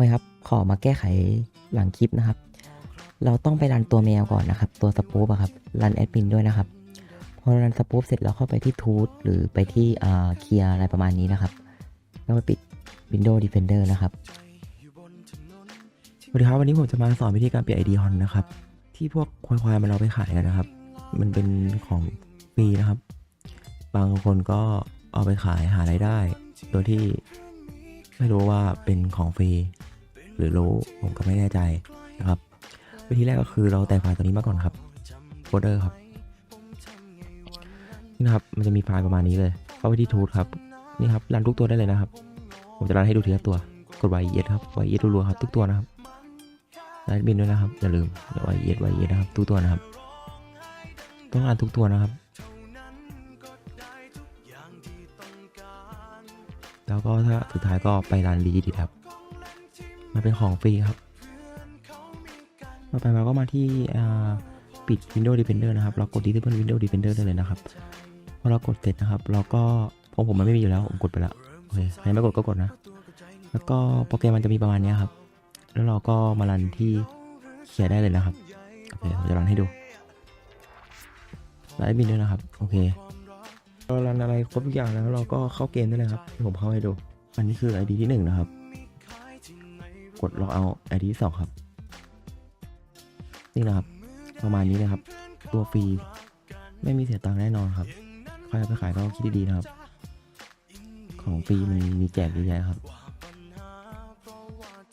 ว้ครับ ขอมาแก้ไขหลังคลิปนะครับ เราต้องไปรันตัวแมวก่อนนะครับ ตัวสปูปอะครับรันแอดมินด้วยนะครับ พอรันสปูปเสร็จแล้วเข้าไปที่ทูตหรือไปที่เคลียร์อะไรประมาณนี้นะครับ แล้วไปปิด Windows Defender นะครับสวัสดีครับวันนี้ผมจะมาสอนวิธีการเปลี่ยน ID ฮอนนะครับ ที่พวกควายๆมันเอาไปขายกันนะครับ มันเป็นของฟรีนะครับ บางคนก็เอาไปขายหารายได้ โดยที่ไม่รู้ว่าเป็นของฟรี หรือรู้ผมก็ไม่แน่ใจนะครับ วิธีแรกก็คือเราแต่งไฟล์ตัวนี้มาก่อนครับโฟลเดอร์ครับนี่นะครับมันจะมีไฟล์ประมาณนี้เลยเข้าไปที่ทูตครับนี่ครับรันทุกตัวได้เลยนะครับ ผมจะรันให้ดูทีละตัวกด y e s ครับ y e s รัวๆครับทุกตัวนะครับไลน์บินด้วยนะครับอย่าลืมไวเอ็ดไวเอ็ดนะครับทุกตัวนะครับ ต้องอ่านทุกตัวนะครับแล้วก็ถ้าสุดท้ายก็ไปร้านรีดีครับ มาเป็นของฟรีครับ ต่อไปเราก็มาที่ปิด Windows Defender นะครับ เรากด Disable Windows Defender ได้เลยนะครับ พอเรากดเสร็จนะครับ เราก็ผมผมมันไม่มีอยู่แล้ว ผมกดไปแล้ว โอเค ใครไม่กดก็กดนะ แล้วก็โปรแกรมมันจะมีประมาณนี้ครับ แล้วเราก็มารันที่เขียร์ได้เลยนะครับ โอเค ผมจะรันให้ดูรันแอดมินด้วยนะครับ โอเคเรารันอะไรครบทุกอย่างแล้วเราก็เข้าเกมได้เลยครับ ผมเข้าให้ดู อันนี้คือ ID ที่หนึ่งนะครับ กดล็อกเอา ID ที่สองครับ นี่นะครับ ประมาณนี้นะครับ ตัวฟรี ไม่มีเสียตังค์แน่นอนครับใครเอาไปขายก็คิดดีๆนะครับ ของฟรีมันมีแจกเยอะแยะครับ